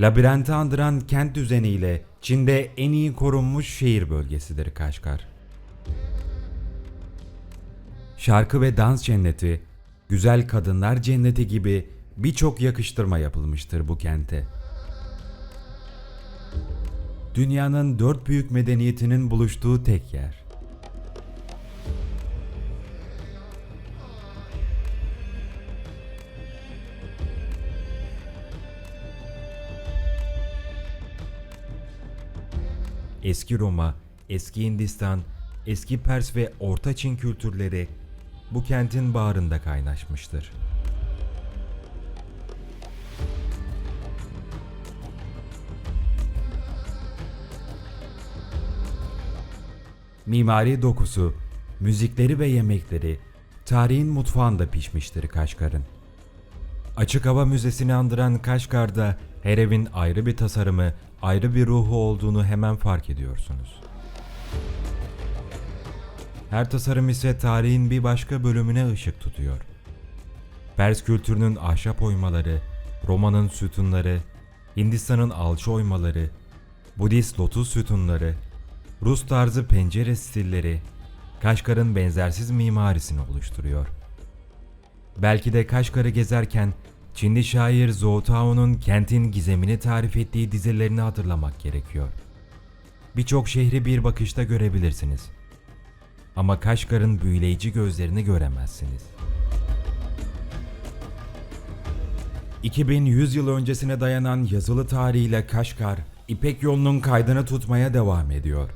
Labirenti andıran kent düzeniyle Çin'de en iyi korunmuş şehir bölgesidir Kaşgar. Şarkı ve dans cenneti, güzel kadınlar cenneti gibi birçok yakıştırma yapılmıştır bu kente. Dünyanın dört büyük medeniyetinin buluştuğu tek yer. Eski Roma, eski Hindistan, eski Pers ve Orta Çin kültürleri bu kentin bağrında kaynaşmıştır. Mimari dokusu, müzikleri ve yemekleri tarihin mutfağında pişmiştir Kaşgar'ın. Açık hava müzesini andıran Kaşgar'da her evin ayrı bir tasarımı, ayrı bir ruhu olduğunu hemen fark ediyorsunuz. Her tasarım ise tarihin bir başka bölümüne ışık tutuyor. Pers kültürünün ahşap oymaları, Roma'nın sütunları, Hindistan'ın alçı oymaları, Budist lotus sütunları, Rus tarzı pencere stilleri, Kaşgar'ın benzersiz mimarisini oluşturuyor. Belki de Kaşgar'ı gezerken Çinli şair Zhou Tao'nun kentin gizemini tarif ettiği dizilerini hatırlamak gerekiyor. Birçok şehri bir bakışta görebilirsiniz. Ama Kaşgar'ın büyüleyici gözlerini göremezsiniz. 2100 yıl öncesine dayanan yazılı tarihiyle Kaşgar, İpek yolunun kaydını tutmaya devam ediyor.